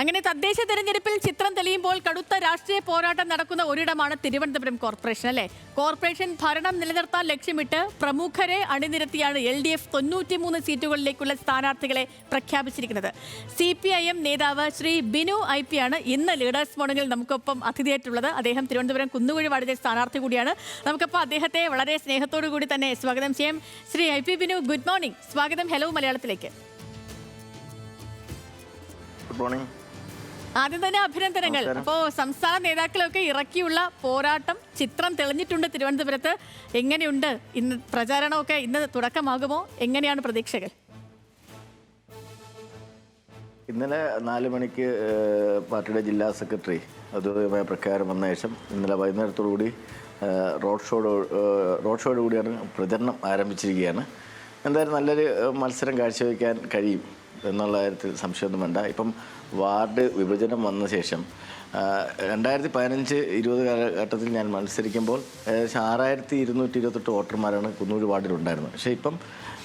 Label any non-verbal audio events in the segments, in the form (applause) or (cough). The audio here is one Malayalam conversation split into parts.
അങ്ങനെ തദ്ദേശ തെരഞ്ഞെടുപ്പിൽ ചിത്രം തെളിയുമ്പോൾ കടുത്ത രാഷ്ട്രീയ പോരാട്ടം നടക്കുന്ന ഒരിടമാണ് തിരുവനന്തപുരം കോർപ്പറേഷൻ അല്ലെ? കോർപ്പറേഷൻ ഭരണം നിലനിർത്താൻ ലക്ഷ്യമിട്ട് പ്രമുഖരെ അണിനിരത്തിയാണ് എൽ ഡി എഫ് തൊണ്ണൂറ്റിമൂന്ന് സീറ്റുകളിലേക്കുള്ള സ്ഥാനാർത്ഥികളെ പ്രഖ്യാപിച്ചിരിക്കുന്നത്. സി പി ഐ എം നേതാവ് ശ്രീ ബിനു ഐ പി ആണ് ഇന്ന് ലീഡേഴ്സ് മോർണിംഗിൽ നമുക്കൊപ്പം അതിഥിയായിട്ടുള്ളത്. അദ്ദേഹം തിരുവനന്തപുരം കുന്നുകുഴി വാർഡിലെ സ്ഥാനാർത്ഥി കൂടിയാണ്. നമുക്കപ്പോൾ അദ്ദേഹത്തെ വളരെ സ്നേഹത്തോടു കൂടി തന്നെ സ്വാഗതം ചെയ്യാം. Shri I P Binu good morning. സ്വാഗതം. ഹലോ മലയാളത്തിലേക്ക്. Good morning. ആദ്യം തന്നെ അഭിനന്ദനങ്ങൾ. അപ്പോ സംസ്ഥാന നേതാക്കളൊക്കെ ഇറക്കിയുള്ള പോരാട്ടം ചിത്രം തെളിഞ്ഞിട്ടുണ്ട് തിരുവനന്തപുരത്ത്. എങ്ങനെയുണ്ട്? ഇന്ന് പ്രചാരണമൊക്കെ ഇന്ന് തുടക്കമാകുമോ? എങ്ങനെയാണ് പ്രതീക്ഷകൾ? ഇന്നലെ നാല് മണിക്ക് പാർട്ടിയുടെ ജില്ലാ സെക്രട്ടറി ഔദ്യോഗികമായ പ്രഖ്യാപനം വന്ന ശേഷം ഇന്നലെ വൈകുന്നേരത്തോടുകൂടി കൂടി റോഡ് ഷോയോട് റോഡ് ഷോയോടുകൂടിയാണ് പ്രചരണം ആരംഭിച്ചിരിക്കുകയാണ്. എന്തായാലും നല്ലൊരു മത്സരം കാഴ്ചവെക്കാൻ കഴിയും. എന്നുള്ള കാര്യത്തിൽ സംശയമൊന്നും വേണ്ട. ഇപ്പം വാർഡ് വിഭജനം വന്ന ശേഷം രണ്ടായിരത്തി പതിനഞ്ച് ഇരുപത് കാലഘട്ടത്തിൽ ഞാൻ മത്സരിക്കുമ്പോൾ ഏകദേശം ആറായിരത്തി ഇരുന്നൂറ്റി ഇരുപത്തെട്ട് വോട്ടർമാരാണ് കുന്നൂർ വാർഡിലുണ്ടായിരുന്നത് പക്ഷേ ഇപ്പം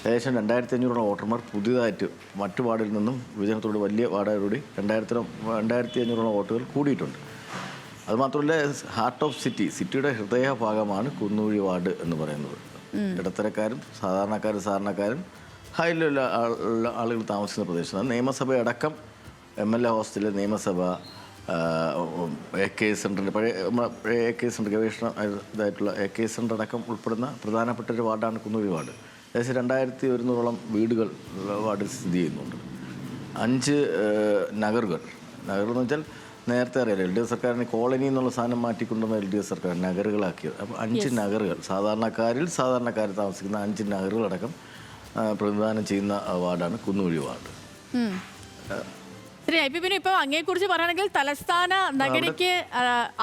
ഏകദേശം രണ്ടായിരത്തി അഞ്ഞൂറോളം വോട്ടർമാർ പുതിയതായിട്ട് മറ്റു വാർഡിൽ നിന്നും വിഭജനത്തോട് വലിയ വാർഡുകളോട് രണ്ടായിരത്തി രണ്ടായിരത്തി അഞ്ഞൂറോളം വോട്ടുകൾ കൂടിയിട്ടുണ്ട്. അതുമാത്രമല്ല ഹാർട്ട് ഓഫ് സിറ്റി സിറ്റിയുടെ ഹൃദയഭാഗമാണ് കുന്നൂഴി വാർഡ് എന്ന് പറയുന്നത്. ഇടത്തരക്കാരും സാധാരണക്കാരും സാധാരണക്കാരും ഹൈ ലെവൽ ഉള്ള ആളുകൾ താമസിക്കുന്ന പ്രദേശമാണ്. നിയമസഭയടക്കം എം എൽ എ ഹോസ്റ്റലിൽ നിയമസഭ എ കെ സെന്ററിന്റെ പഴയ എ കെ സെന്റർ ഗവേഷണ ഇതായിട്ടുള്ള എ കെ സെന്റർ അടക്കം ഉൾപ്പെടുന്ന പ്രധാനപ്പെട്ട ഒരു വാർഡാണ് കുന്നൂരി വാർഡ്. ഏകദേശം രണ്ടായിരത്തി ഒരുന്നൂറോളം വീടുകൾ വാർഡിൽ സ്ഥിതി ചെയ്യുന്നുണ്ട്. അഞ്ച് നഗറുകൾ. നഗറുകൾ നഗർ എന്ന് വെച്ചാൽ നേരത്തെ അറിയാലോ എൽ ഡി എഫ് സർക്കാരിന് കോളനി എന്നുള്ള സാധനം മാറ്റിക്കൊണ്ടുവന്ന എൽ ഡി എഫ് സർക്കാർ നഗറുകളാക്കിയത്. അപ്പോൾ അഞ്ച് നഗറുകൾ സാധാരണക്കാരിൽ സാധാരണക്കാർ താമസിക്കുന്ന അഞ്ച് നഗറുകളടക്കം പ്രതിദാനം ചെയ്യുന്ന അവാർഡാണ് വാർഡാണ് അവാർഡ്. വാർഡ് ഉം. ശ്രീ ഐ പി ബിനു ഇപ്പോൾ അങ്ങയെക്കുറിച്ച് പറയുകയാണെങ്കിൽ തലസ്ഥാന നഗരിക്ക്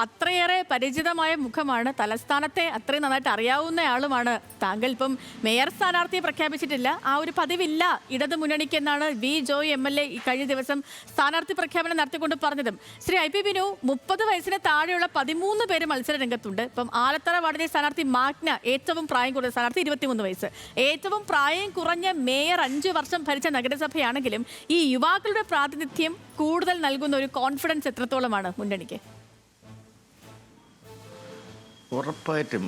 അത്രയേറെ പരിചിതമായ മുഖമാണ്. തലസ്ഥാനത്തെ അത്രയും നന്നായിട്ട് അറിയാവുന്ന ആളുമാണ് താങ്കൾ. ഇപ്പം മേയർ സ്ഥാനാർത്ഥിയെ പ്രഖ്യാപിച്ചിട്ടില്ല. ആ ഒരു പതിവില്ല ഇടതു മുന്നണിക്ക് എന്നാണ് V Joy M L A കഴിഞ്ഞ ദിവസം സ്ഥാനാർത്ഥി പ്രഖ്യാപനം നടത്തിക്കൊണ്ട് പറഞ്ഞതും. ശ്രീ ഐ പി ബിനു മുപ്പത് വയസ്സിന് താഴെയുള്ള പതിമൂന്ന് പേര് മത്സര രംഗത്തുണ്ട്. ഇപ്പം ആലത്തറ വാർഡിലെ സ്ഥാനാർത്ഥി മാഗ്ന ഏറ്റവും പ്രായം കുറഞ്ഞ സ്ഥാനാർത്ഥി ഇരുപത്തിമൂന്ന് വയസ്സ്. ഏറ്റവും പ്രായം കുറഞ്ഞ മേയർ അഞ്ച് വർഷം ഭരിച്ച നഗരസഭയാണെങ്കിലും ഈ യുവാക്കളുടെ പ്രാതിനിധ്യം കൂടുതൽ നൽകുന്ന ഒരു കോൺഫിഡൻസ് എത്രത്തോളമാണ് മുന്നണിക്ക്? ഉറപ്പായിട്ടും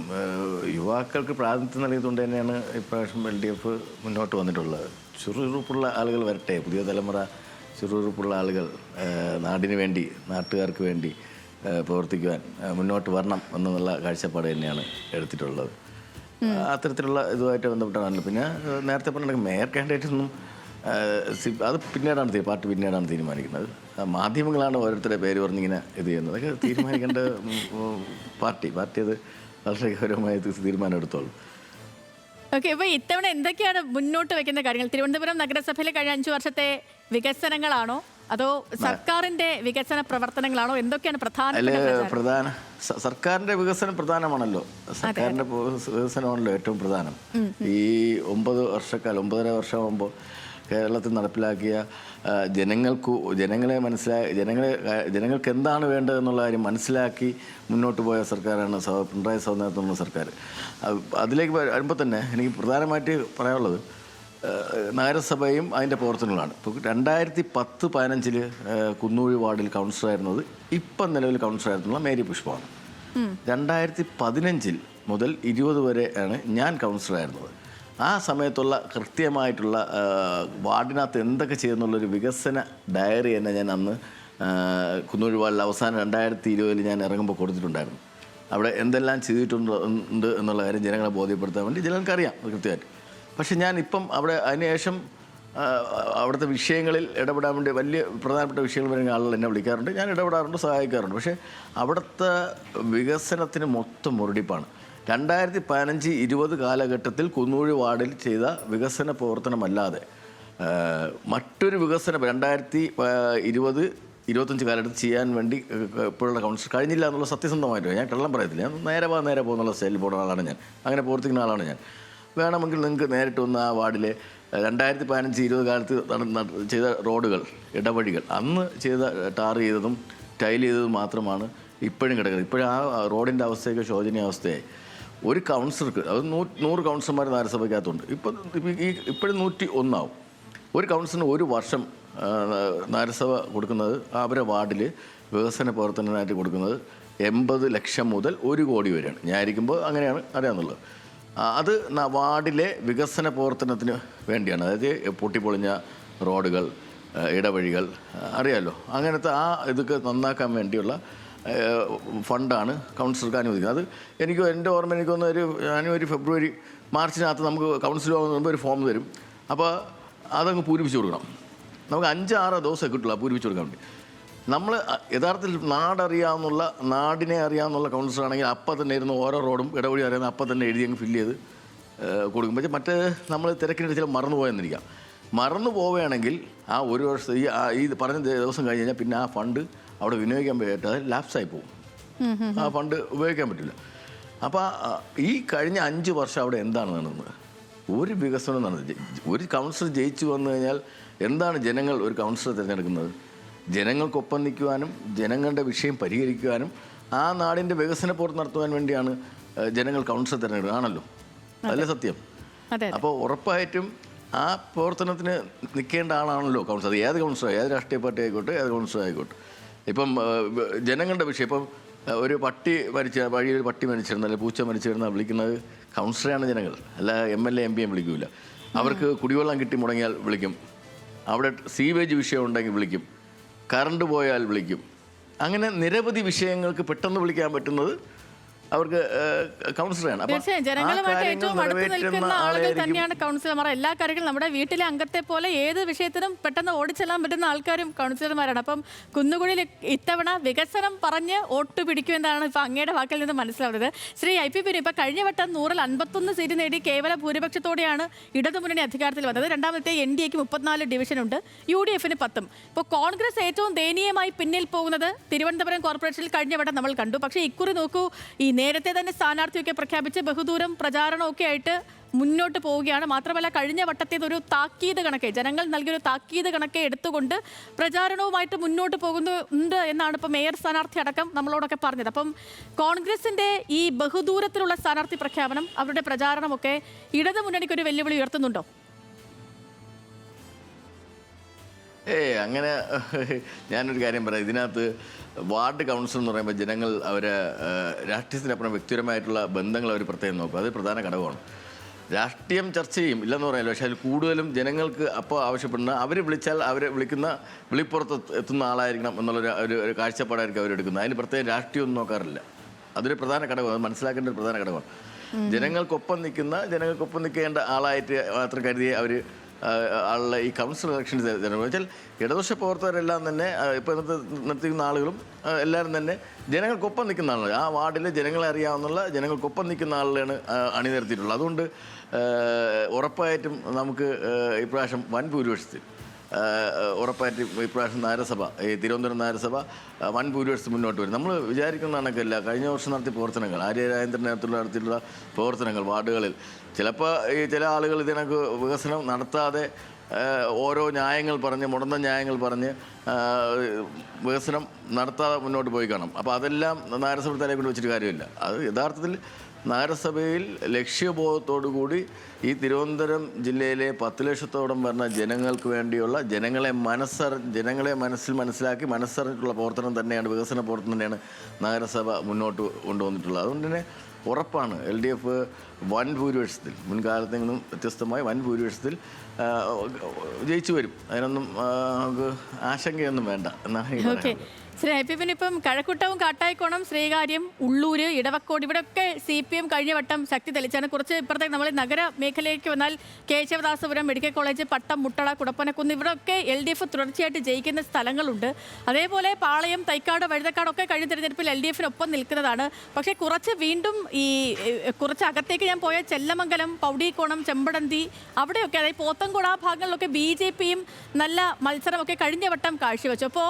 യുവാക്കൾക്ക് പ്രാതിനിധ്യം നൽകിയതുകൊണ്ട് തന്നെയാണ് ഇപ്രാവശ്യം എൽ ഡി എഫ് മുന്നോട്ട് വന്നിട്ടുള്ളത്. ചുറുചുറുപ്പുള്ള ആളുകൾ വരട്ടെ പുതിയ തലമുറ ചുറുചുറുപ്പുള്ള ആളുകൾ നാടിനു വേണ്ടി നാട്ടുകാർക്ക് വേണ്ടി പ്രവർത്തിക്കുവാൻ മുന്നോട്ട് വരണം എന്നുള്ള കാഴ്ചപ്പാട് തന്നെയാണ് എടുത്തിട്ടുള്ളത്. അത്തരത്തിലുള്ള ഇതുമായിട്ട് ബന്ധപ്പെട്ടാണല്ലോ. പിന്നെ നേരത്തെ പറഞ്ഞ മേയർ കാൻഡിഡേറ്റ് ഒന്നും അത് പിന്നീടാണ് പാർട്ടി പിന്നീടാണ് തീരുമാനിക്കുന്നത്. മാധ്യമങ്ങളാണ് ഓരോരുത്തരുടെ പേര് പറഞ്ഞിങ്ങനെ ഇത് ചെയ്യുന്നത്. അതൊക്കെ തീരുമാനിക്കേണ്ട പാർട്ടി പാർട്ടി അത് വളരെ ഗൗരവമായ തീരുമാനം എടുത്തോളൂ. ഓക്കെ ഇപ്പോൾ ഇത്തവണ എന്തൊക്കെയാണ് മുന്നോട്ട് വെക്കുന്ന കാര്യങ്ങൾ? തിരുവനന്തപുരം നഗരസഭയിലെ കഴിഞ്ഞ അഞ്ചു വർഷത്തെ വികസനങ്ങളാണോ? അതോ സർക്കാരിന്റെ വികസന പ്രവർത്തനങ്ങളാണോ? എന്തൊക്കെയാണ് പ്രധാന പ്രധാന സർക്കാരിന്റെ വികസനം പ്രധാനമാണല്ലോ. സർക്കാരിന്റെ വികസനമാണല്ലോ ഏറ്റവും പ്രധാനം. ഈ ഒമ്പത് വർഷക്കാലം ഒമ്പതര വർഷമാകുമ്പോൾ കേരളത്തിൽ നടപ്പിലാക്കിയ ജനങ്ങൾക്ക് ജനങ്ങളെ മനസ്സിലാക്കി ജനങ്ങളെ ജനങ്ങൾക്ക് എന്താണ് വേണ്ടത് എന്നുള്ള കാര്യം മനസ്സിലാക്കി മുന്നോട്ട് പോയ സർക്കാരാണ് സ- പിണറായി സൗന്ദര്യത്തിലുള്ള സർക്കാർ. അതിലേക്ക് വരുമ്പോൾ തന്നെ എനിക്ക് പ്രധാനമായിട്ട് പറയാനുള്ളത് നഗരസഭയും അതിന്റെ പ്രവർത്തനങ്ങളാണ്. ഇപ്പോൾ രണ്ടായിരത്തി പത്ത് പതിനഞ്ചിൽ കുന്നൂഴി വാർഡിൽ കൗൺസിലറായിരുന്നത് ഇപ്പം നിലവിൽ കൗൺസിലറായിരുന്നുള്ള മേരി പുഷ്പമാണ്. രണ്ടായിരത്തി പതിനഞ്ചിൽ മുതൽ ഇരുപത് വരെ ആണ് ഞാൻ കൗൺസിലറായിരുന്നത് ആ സമയത്തുള്ള കൃത്യമായിട്ടുള്ള വാർഡിനകത്ത് എന്തൊക്കെ ചെയ്യുന്നുള്ളൊരു വികസന ഡയറി തന്നെ ഞാൻ അന്ന് കുന്നൂർ അവസാനം രണ്ടായിരത്തി ഇരുപതിൽ ഞാൻ ഇറങ്ങുമ്പോൾ കൊടുത്തിട്ടുണ്ടായിരുന്നു. അവിടെ എന്തെല്ലാം ചെയ്തിട്ടുണ്ട് ഉണ്ട് എന്നുള്ള കാര്യം ജനങ്ങളെ ബോധ്യപ്പെടുത്താൻ വേണ്ടി ജനങ്ങൾക്കറിയാം കൃത്യമായിട്ട്. പക്ഷേ ഞാൻ ഇപ്പം അവിടെ അതിനുശേഷം അവിടുത്തെ വിഷയങ്ങളിൽ ഇടപെടാൻ വേണ്ടി വലിയ പ്രധാനപ്പെട്ട വിഷയങ്ങൾ വരുന്ന ആളുകൾ എന്നെ വിളിക്കാറുണ്ട്. ഞാൻ ഇടപെടാറുണ്ട് സഹായിക്കാറുണ്ട്. പക്ഷേ അവിടുത്തെ വികസനത്തിന് മൊത്തം മുരടിപ്പാണ്. രണ്ടായിരത്തി പതിനഞ്ച് ഇരുപത് കാലഘട്ടത്തിൽ കുന്നൂഴി വാർഡിൽ ചെയ്ത വികസന പ്രവർത്തനമല്ലാതെ മറ്റൊരു വികസനം രണ്ടായിരത്തി ഇരുപത് ഇരുപത്തഞ്ച് കാലഘട്ടത്തിൽ ചെയ്യാൻ വേണ്ടി ഇപ്പോഴുള്ള കൗൺസിൽ കഴിഞ്ഞില്ല എന്നുള്ള സത്യസന്ധമായിട്ട് ഞാൻ കള്ളം പറയത്തില്ല. ഞാൻ നേരെ പോകാൻ നേരെ പോകുന്നുള്ള സ്റ്റൈലിൽ പോകുന്ന ആളാണ് ഞാൻ. അങ്ങനെ പ്രവർത്തിക്കുന്ന ആളാണ് ഞാൻ. വേണമെങ്കിൽ നിങ്ങൾക്ക് നേരിട്ട് വന്ന് ആ വാർഡിലെ രണ്ടായിരത്തി പതിനഞ്ച് ഇരുപത് കാലത്ത് ചെയ്ത റോഡുകൾ ഇടവഴികൾ അന്ന് ചെയ്ത ടാർ ചെയ്തതും ടൈൽ ചെയ്തതും മാത്രമാണ് ഇപ്പോഴും കിടക്കുന്നത്. ഇപ്പോഴും ആ റോഡിന്റെ അവസ്ഥയൊക്കെ ശോചനീയ അവസ്ഥയായി. ഒരു കൗൺസിലർക്ക് അത് നൂ നൂറ് കൗൺസിലർമാർ നഗരസഭയ്ക്കകത്തുണ്ട് ഇപ്പം ഈ ഇപ്പോഴും നൂറ്റി ഒന്നാവും. ഒരു കൗൺസിലിന് ഒരു വർഷം നഗരസഭ കൊടുക്കുന്നത് അവരെ വാർഡിൽ വികസന പ്രവർത്തനത്തിനായിട്ട് കൊടുക്കുന്നത് എൺപത് ലക്ഷം മുതൽ ഒരു കോടി വരെയാണ്. ഞാൻ ഇരിക്കുമ്പോൾ അങ്ങനെയാണ് അറിയാമെന്നുള്ളത് അത് വാർഡിലെ വികസന പ്രവർത്തനത്തിന് വേണ്ടിയാണ്. അതായത് പൊട്ടിപ്പൊളിഞ്ഞ റോഡുകൾ ഇടവഴികൾ അറിയാമല്ലോ അങ്ങനത്തെ ആ ഇതൊക്കെ നന്നാക്കാൻ വേണ്ടിയുള്ള ഫണ്ടാണ് കൗൺസിലർക്ക് അനുവദിക്കുന്നത്. അത് എനിക്ക് എന്റെ ഓർമ്മ എനിക്കൊന്ന് ഒരു ജാനുവരി ഫെബ്രുവരി മാർച്ചിനകത്ത് നമുക്ക് കൗൺസിൽ പോകുമ്പോൾ ഒരു ഫോം തരും. അപ്പോൾ അതങ്ങ് പൂരിപ്പിച്ച് കൊടുക്കണം. നമുക്ക് അഞ്ചാറ് ദിവസം കിട്ടുള്ളൂ പൂരിപ്പിച്ച് കൊടുക്കാൻ വേണ്ടി. നമ്മൾ യഥാർത്ഥത്തിൽ നാടറിയാവുന്നുള്ള നാടിനെ അറിയാവുന്നുള്ള കൗൺസിലർ ആണെങ്കിൽ അപ്പം തന്നെ ഇരുന്ന് ഓരോ റോഡും ഇടവഴി അറിയാവുന്ന അപ്പം തന്നെ എഴുതി അങ്ങ് ഫില്ല് ചെയ്ത് കൊടുക്കും. പക്ഷേ മറ്റേ നമ്മൾ തിരക്കിനിടെ ചില മറന്നു പോയെന്നിരിക്കാം. മറന്നു പോവുകയാണെങ്കിൽ ആ ഒരു വർഷം ഈ ഈ പറഞ്ഞ ദിവസം കഴിഞ്ഞ് കഴിഞ്ഞാൽ പിന്നെ ആ ഫണ്ട് അവിടെ വിനിയോഗിക്കാൻ പറ്റാതെ ലാപ്സായി പോകും. ആ ഫണ്ട് ഉപയോഗിക്കാൻ പറ്റില്ല. അപ്പോൾ ഈ കഴിഞ്ഞ അഞ്ച് വർഷം അവിടെ എന്താണ് നടന്നത്? ഒരു വികസനം നടന്നത് ഒരു കൗൺസിലർ ജയിച്ചു വന്നു കഴിഞ്ഞാൽ എന്താണ് ജനങ്ങൾ ഒരു കൗൺസിലർ തിരഞ്ഞെടുക്കുന്നത്? ജനങ്ങൾക്കൊപ്പം നിൽക്കുവാനും ജനങ്ങളുടെ വിഷയം പരിഹരിക്കുവാനും ആ നാടിന്റെ വികസന പുറത്ത് നടത്തുവാൻ വേണ്ടിയാണ് ജനങ്ങൾ കൗൺസിലർ തിരഞ്ഞെടുക്കുക ആണല്ലോ? അതല്ലേ സത്യം? അപ്പോൾ ഉറപ്പായിട്ടും ആ പ്രവർത്തനത്തിന് നിൽക്കേണ്ട ആളാണല്ലോ കൗൺസിലർ. ഏത് കൗൺസിലർ ഏത് രാഷ്ട്രീയ പാർട്ടി ആയിക്കോട്ടെ ഏത് കൗൺസിലർ ആയിക്കോട്ടെ ഇപ്പം ജനങ്ങളുടെ വിഷയം. ഇപ്പം ഒരു പട്ടി മരിച്ച വഴിയിൽ ഒരു പട്ടി മരിച്ചിരുന്ന അല്ലെങ്കിൽ പൂച്ച മരിച്ചിരുന്ന വിളിക്കുന്നത് കൗൺസിലറാണ് ജനങ്ങൾ. അല്ല M L A M P M വിളിക്കൂല. അവർക്ക് കുടിവെള്ളം കിട്ടി മുടങ്ങിയാൽ വിളിക്കും. അവിടെ സീവേജ് വിഷയം ഉണ്ടെങ്കിൽ വിളിക്കും. കറണ്ട് പോയാൽ വിളിക്കും. അങ്ങനെ നിരവധി വിഷയങ്ങൾക്ക് പെട്ടെന്ന് വിളിക്കാൻ പറ്റുന്നത് അവർക്ക് കൗൺസിലറാണ്. തീർച്ചയായും. ജനങ്ങളുമായിട്ട് ഏറ്റവും അടുത്ത് നിൽക്കുന്ന ആളുകൾ തന്നെയാണ് കൗൺസിലർമാർ. എല്ലാ കാര്യങ്ങളും നമ്മുടെ വീട്ടിലെ അംഗത്തെ പോലെ ഏത് വിഷയത്തിനും പെട്ടെന്ന് ഓടിച്ചെല്ലാൻ പറ്റുന്ന ആൾക്കാരും കൗൺസിലർമാരാണ്. അപ്പം കുന്നുകുഴിയിൽ ഇത്തവണ വികസനം പറഞ്ഞ് വോട്ട് പിടിക്കുമെന്നാണ് ഇപ്പൊ അങ്ങയുടെ വാക്കിൽ നിന്ന് മനസ്സിലാവുന്നത്. ശ്രീ ഐ പി പിന്നെ ഇപ്പൊ കഴിഞ്ഞ വട്ടം നൂറിൽ അൻപത്തൊന്ന് സീറ്റ് നേടി കേവല ഭൂരിപക്ഷത്തോടെയാണ് ഇടതുമുന്നണി അധികാരത്തിൽ വന്നത്. രണ്ടാമത്തെ എൻ ഡി എക്ക് മുപ്പത്തിനാല് ഡിവിഷനുണ്ട്. യു ഡി എഫിന് പത്തും. ഇപ്പോൾ കോൺഗ്രസ് ഏറ്റവും ദയനീയമായി പിന്നിൽ പോകുന്നത് തിരുവനന്തപുരം കോർപ്പറേഷനിൽ കഴിഞ്ഞ വട്ടം നമ്മൾ കണ്ടു. പക്ഷേ ഇക്കുറി നോക്കൂ ഈ നേരത്തെ തന്നെ സ്ഥാനാർത്ഥിയൊക്കെ പ്രഖ്യാപിച്ച് ബഹുദൂരം പ്രചാരണമൊക്കെ ആയിട്ട് മുന്നോട്ട് പോവുകയാണ്. മാത്രമല്ല കഴിഞ്ഞ വട്ടത്തേത് ഒരു താക്കീത് കണക്കെ ജനങ്ങൾ നൽകിയൊരു താക്കീത് കണക്കെ എടുത്തുകൊണ്ട് പ്രചാരണവുമായിട്ട് മുന്നോട്ട് പോകുന്നുണ്ട് എന്നാണ് ഇപ്പോൾ മേയർ സ്ഥാനാർത്ഥി അടക്കം നമ്മളോടൊക്കെ പറഞ്ഞത്. അപ്പം കോൺഗ്രസിന്റെ ഈ ബഹുദൂരത്തിലുള്ള സ്ഥാനാർത്ഥി പ്രഖ്യാപനം അവരുടെ പ്രചാരണമൊക്കെ ഇടതു മുന്നണിക്ക് ഒരു വെല്ലുവിളി ഉയർത്തുന്നുണ്ടോ? ഏയ് അങ്ങനെ ഞാനൊരു കാര്യം പറയാം. ഇതിനകത്ത് വാർഡ് കൗൺസിൽ എന്ന് പറയുമ്പോൾ ജനങ്ങൾ അവരെ രാഷ്ട്രീയത്തിനപ്പുറം വ്യക്തിപരമായിട്ടുള്ള ബന്ധങ്ങൾ അവർ പ്രത്യേകം നോക്കും. അത് പ്രധാന ഘടകമാണ്. രാഷ്ട്രീയം ചർച്ച ചെയ്യും. ഇല്ലെന്ന് പറയാമല്ലോ പക്ഷേ അതിൽ കൂടുതലും ജനങ്ങൾക്ക് അപ്പോൾ ആവശ്യപ്പെടുന്ന അവർ വിളിച്ചാൽ അവരെ വിളിക്കുന്ന വിളിപ്പുറത്ത് എത്തുന്ന ആളായിരിക്കണം എന്നുള്ളൊരു ഒരു ഒരു കാഴ്ചപ്പാടായിരിക്കും അവരെടുക്കുന്നത് അതിന് പ്രത്യേകം രാഷ്ട്രീയമൊന്നും നോക്കാറില്ല. അതൊരു പ്രധാന ഘടകമാണ്. അത് മനസ്സിലാക്കേണ്ട ഒരു പ്രധാന ഘടകമാണ്. ജനങ്ങൾക്കൊപ്പം നിൽക്കുന്ന ജനങ്ങൾക്കൊപ്പം നിൽക്കേണ്ട ആളായിട്ട് മാത്രം കരുതി അവർ ആളുടെ ഈ കൗൺസിൽ ഇലക്ഷൻ തിരഞ്ഞെടുപ്പ് വെച്ചാൽ ഇടതുപക്ഷ പ്രവർത്തകരെല്ലാം തന്നെ ഇപ്പോൾ ഇന്നത്തെ നിർത്തിക്കുന്ന ആളുകളും എല്ലാവരും തന്നെ ജനങ്ങൾക്കൊപ്പം നിൽക്കുന്ന ആളുകൾ ആ വാർഡിൽ ജനങ്ങളെ അറിയാവുന്ന ജനങ്ങൾക്കൊപ്പം നിൽക്കുന്ന ആളുകളാണ് അണിനിരത്തിയിട്ടുള്ളത്. അതുകൊണ്ട് ഉറപ്പായിട്ടും നമുക്ക് ഇപ്രാവശ്യം വൻ ഭൂരിപക്ഷത്തിൽ. ഉറപ്പായിട്ടും ഇപ്രാവശ്യം നഗരസഭ ഈ തിരുവനന്തപുരം നഗരസഭ വൻ ഭൂരിപക്ഷം മുന്നോട്ട് വരും. നമ്മൾ വിചാരിക്കുന്ന കണക്കല്ല. കഴിഞ്ഞ വർഷം നടത്തിയ പ്രവർത്തനങ്ങൾ ആര്യ രാജേന്ദ്രൻ നേതൃത്വത്തിൽ നടത്തിയിട്ടുള്ള പ്രവർത്തനങ്ങൾ വാർഡുകളിൽ. ചിലപ്പോൾ ഈ ചില ആളുകൾ ഇതിനൊക്കെ വികസനം നടത്താതെ ഓരോ ന്യായങ്ങൾ പറഞ്ഞ് മുടന്ന ന്യായങ്ങൾ പറഞ്ഞ് വികസനം നടത്താതെ മുന്നോട്ട് പോയി കാണും. അപ്പോൾ അതെല്ലാം നഗരസഭ തലയിൽ കൊണ്ട് വെച്ചിട്ട് കാര്യമില്ല. അത് യഥാർത്ഥത്തിൽ നഗരസഭയിൽ ലക്ഷ്യബോധത്തോടു കൂടി ഈ തിരുവനന്തപുരം ജില്ലയിലെ പത്ത് ലക്ഷത്തോളം വരുന്ന ജനങ്ങൾക്ക് വേണ്ടിയുള്ള ജനങ്ങളെ മനസ്സറി ജനങ്ങളെ മനസ്സിൽ മനസ്സിലാക്കി മനസ്സറിഞ്ഞിട്ടുള്ള പ്രവർത്തനം തന്നെയാണ് വികസന പ്രവർത്തനം തന്നെയാണ് നഗരസഭ മുന്നോട്ട് കൊണ്ടുവന്നിട്ടുള്ളത്. അതുകൊണ്ട് തന്നെ ഉറപ്പാണ് എൽ ഡി എഫ് വൻ ഭൂരിപക്ഷത്തിൽ മുൻകാലത്തെങ്കിലും വ്യത്യസ്തമായി വൻ ഭൂരിപക്ഷത്തിൽ ജയിച്ചു വരും. അതിനൊന്നും നമുക്ക് ആശങ്കയൊന്നും വേണ്ട എന്നാണ് ശ്രീ ഐ പി പിന്നെ ഇപ്പം കഴക്കൂട്ടവും കാട്ടായിക്കോണം ശ്രീകാര്യം ഉള്ളൂര് ഇടവക്കോട് ഇവിടെയൊക്കെ സി പി എം കഴിഞ്ഞ വട്ടം ശക്തി തെളിച്ചാണ്. കുറച്ച് ഇപ്പുറത്തേക്ക് നമ്മൾ നഗര മേഖലയിലേക്ക് വന്നാൽ കേശവദാസപുരം മെഡിക്കൽ കോളേജ് പട്ടം മുട്ടള കുടപ്പനക്കുന്ന് ഇവിടെയൊക്കെ എൽ ഡി എഫ് തുടർച്ചയായിട്ട് ജയിക്കുന്ന സ്ഥലങ്ങളുണ്ട്. അതേപോലെ പാളയം തൈക്കാട് വഴുതക്കാടൊക്കെ കഴിഞ്ഞ തിരഞ്ഞെടുപ്പിൽ എൽ ഡി എഫിനൊപ്പം നിൽക്കുന്നതാണ്. പക്ഷേ കുറച്ച് വീണ്ടും ഈ കുറച്ച് അകത്തേക്ക് ഞാൻ പോയ ചെല്ലമംഗലം പൗടിക്കോണം ചെമ്പടന്തി അവിടെയൊക്കെ അതായത് പോത്തൻകുള ഭാഗങ്ങളിലൊക്കെ ബി ജെ പിയും നല്ല മത്സരമൊക്കെ കഴിഞ്ഞ വട്ടം കാഴ്ചവെച്ചു. അപ്പോൾ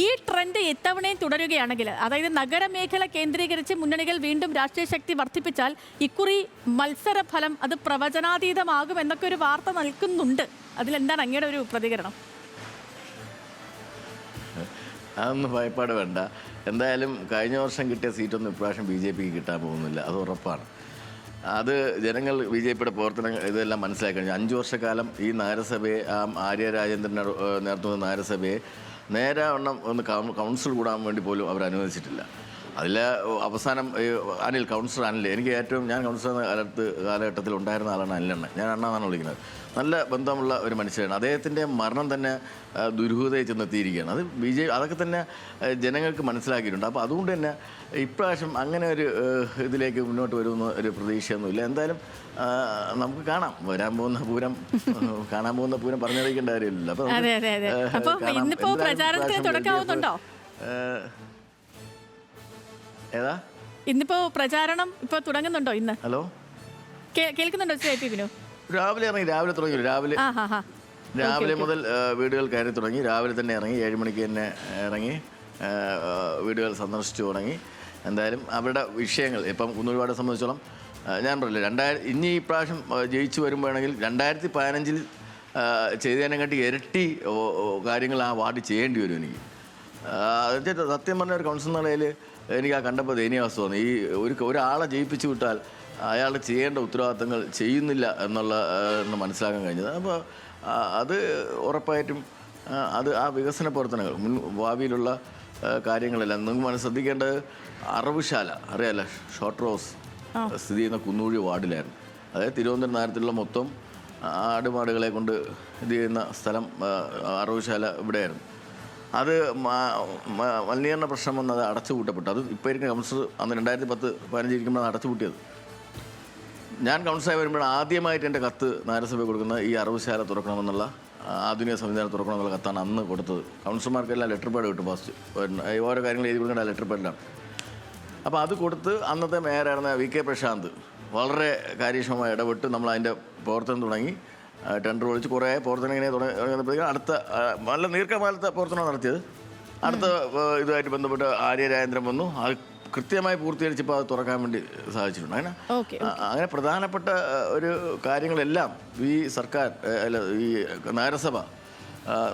ഈ ട്രെൻഡ് ഇത്തവണയും തുടരുകയാണെങ്കിൽ അതായത് നഗരമേഖല കേന്ദ്രീകരിച്ച് മുന്നണികൾ വീണ്ടും രാഷ്ട്രീയ ശക്തി വർദ്ധിപ്പിച്ചാൽ ഇക്കുറി മത്സര ഫലം അത് പ്രവചനാതീതമാകും എന്നൊക്കെ ഒരു വാർത്ത നൽകുന്നുണ്ട്. അതിലെന്താണ് അങ്ങയുടെ ഒരു പ്രതികരണം? അതൊന്നും ഭയപ്പാട് വേണ്ട. എന്തായാലും കഴിഞ്ഞ വർഷം കിട്ടിയ സീറ്റൊന്നും ഇപ്രാവശ്യം ബി ജെ പിക്ക് കിട്ടാൻ പോകുന്നില്ല. അത് ഉറപ്പാണ്. അത് ജനങ്ങൾ ബി ജെ പിയുടെ പ്രവർത്തനങ്ങൾ ഇതെല്ലാം മനസ്സിലാക്കി കഴിഞ്ഞു. അഞ്ചു വർഷക്കാലം ഈ നഗരസഭയെ ആ ആര്യ രാജേന്ദ്രൻ നേതൃത്വം നഗരസഭയെ നേരാവണ്ണം ഒന്ന് കൗൺസിൽ കൂടാൻ വേണ്ടി പോലും അവർ അനുവദിച്ചിട്ടില്ല. അതിൽ അവസാനം അനിൽ കൗൺസിലർ അനിൽ. എനിക്ക് ഏറ്റവും ഞാൻ കൗൺസിലർ കാലത്ത് കാലഘട്ടത്തിൽ ഉണ്ടായിരുന്ന ആളാണ് അനിലെണ്ണ ഞാൻ അണ്ണാന്നാണ് വിളിക്കുന്നത്. നല്ല ബന്ധമുള്ള ഒരു മനുഷ്യനാണ് അദ്ദേഹത്തിന്റെ മരണം തന്നെ ദുരൂഹതയെ ദുരൂഹതയിൽ ചെന്നെത്തിയിരിക്കുകയാണ്. അത് ബി ജെ അതൊക്കെ തന്നെ ജനങ്ങൾക്ക് മനസ്സിലാക്കിയിട്ടുണ്ട്. അപ്പോൾ അതുകൊണ്ട് തന്നെ ഇപ്രാവശ്യം അങ്ങനെ ഒരു ഇതിലേക്ക് മുന്നോട്ട് വരുമെന്ന് ഒരു പ്രതീക്ഷയൊന്നുമില്ല. എന്തായാലും നമുക്ക് കാണാം. വരാൻ പോകുന്ന പൂരം (laughs) കാണാൻ പോകുന്ന പൂരം പറഞ്ഞറിയിക്കേണ്ട കാര്യമില്ല അപ്പോൾ ഏതാ? ഇന്നിപ്പോ പ്രചാരണം ഇപ്പൊ തുടങ്ങുന്നുണ്ടോ ഇന്ന്? ഹലോ? കേൾക്കുന്നുണ്ടോ ചേട്ടി വിനു? രാവിലെ ഇറങ്ങി രാവിലെ തുടങ്ങി രാവിലെ രാവിലെ മുതൽ വീടുകൾ കയറി തുടങ്ങി. രാവിലെ തന്നെ ഇറങ്ങി ഏഴ് മണിക്ക് തന്നെ ഇറങ്ങി വീടുകൾ സന്ദർശിച്ചു തുടങ്ങി. എന്തായാലും അവരുടെ വിഷയങ്ങൾ ഇപ്പം കുന്നൂരുപാടെ സംബന്ധിച്ചോളം ഞാൻ പറഞ്ഞില്ല രണ്ടായിരം ഇനി ഈ പ്രാവശ്യം ജയിച്ചു വരുമ്പോഴാണെങ്കിൽ രണ്ടായിരത്തി പതിനഞ്ചിൽ ചെയ്തതിനെക്കാട്ടി ഇരട്ടി കാര്യങ്ങൾ ആ വാർഡ് ചെയ്യേണ്ടി വരും എനിക്ക്. സത്യം പറഞ്ഞ ഒരു കൗൺസിൽ നിലയിൽ എനിക്ക് ആ കണ്ടപ്പോൾ ദയനീയാവസ്ഥ തോന്നി. ഈ ഒരു ഒരാളെ ജയിപ്പിച്ചു വിട്ടാൽ അയാൾ ചെയ്യേണ്ട ഉത്തരവാദിത്തങ്ങൾ ചെയ്യുന്നില്ല എന്നുള്ള മനസ്സിലാക്കാൻ കഴിഞ്ഞത്. അപ്പോൾ അത് ഉറപ്പായിട്ടും അത് ആ വികസന പ്രവർത്തനങ്ങൾ മുൻ ഭാവിയിലുള്ള കാര്യങ്ങളെല്ലാം. നിങ്ങൾക്ക് മനസ്സ് ശ്രദ്ധിക്കേണ്ടത് അറവുശാല. അറിയാലോ ഷോർട്ട് റോസ് സ്ഥിതി ചെയ്യുന്ന കുന്നൂഴി വാർഡിലായിരുന്നു. അതായത് തിരുവനന്തപുരം നഗരത്തിലുള്ള മൊത്തം ആടുമാടുകളെ കൊണ്ട് ഇത് ചെയ്യുന്ന സ്ഥലം അറവുശാല ഇവിടെയായിരുന്നു. അത് മലിനീകരണ പ്രശ്നം വന്നത് അടച്ചുപൂട്ടപ്പെട്ടു. അത് ഇപ്പോൾ ഇരിക്കുന്ന കൗൺസിലർ അന്ന് രണ്ടായിരത്തി പത്ത് പതിനഞ്ച് ഇരിക്കുമ്പോൾ അടച്ചുപൂട്ടിയത്. ഞാൻ കൗൺസിലായി വരുമ്പോൾ ആദ്യമായിട്ട് എന്റെ കത്ത് നഗരസഭ കൊടുക്കുന്ന ഈ അറവുശാല തുറക്കണമെന്നുള്ള ആധുനിക സംവിധാനം തുറക്കണമെന്നുള്ള കത്താണ് അന്ന് കൊടുത്തത്. കൗൺസിലർമാർക്കെല്ലാം ലെറ്റർ പാഡ് കിട്ടും ഫസ്റ്റ് ഓരോ കാര്യങ്ങൾ എഴുതി കൊടുക്കേണ്ട ലെറ്റർ പാഡിലാണ്. അപ്പോൾ അത് കൊടുത്ത് അന്നത്തെ മേയറായിരുന്ന വി കെ പ്രശാന്ത് വളരെ കാര്യക്ഷമമായി ഇടപെട്ട് നമ്മൾ അതിന്റെ പ്രവർത്തനം തുടങ്ങി. ടെൻഡർ വിളിച്ച് കുറേ പ്രവർത്തനം ഇങ്ങനെ തുടങ്ങി തുടങ്ങിയപ്പോഴത്തേക്കും അടുത്ത നല്ല ദീർഘകാലത്തെ പ്രവർത്തനമാണ് നടത്തിയത്. അടുത്ത ഇതുമായിട്ട് ബന്ധപ്പെട്ട് ആര്യ രാജേന്ദ്രൻ വന്നു. കൃത്യമായി പൂർത്തീകരിച്ചപ്പോൾ അത് തുറക്കാൻ വേണ്ടി സാധിച്ചിട്ടുണ്ട്. അങ്ങനെ അങ്ങനെ പ്രധാനപ്പെട്ട ഒരു കാര്യങ്ങളെല്ലാം ഈ സർക്കാർ അല്ല ഈ നഗരസഭ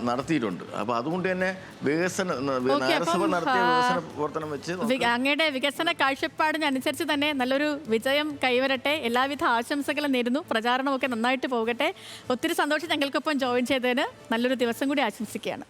നടത്തിയിട്ടുണ്ട്. അപ്പൊ അതുകൊണ്ട് തന്നെ വികസന നഗരസഭ നടത്തിയ വികസന പ്രവർത്തനം വെച്ച് അങ്ങയുടെ വികസന കാഴ്ചപ്പാടിനനുസരിച്ച് തന്നെ നല്ലൊരു വിജയം കൈവരട്ടെ. എല്ലാവിധ ആശംസകളും നേരുന്നു. പ്രചാരണമൊക്കെ നന്നായിട്ട് പോകട്ടെ. ഒത്തിരി സന്തോഷം ഞങ്ങൾക്കൊപ്പം ജോയിൻ ചെയ്തതിന്. നല്ലൊരു ദിവസം കൂടി ആശംസിക്കുകയാണ്.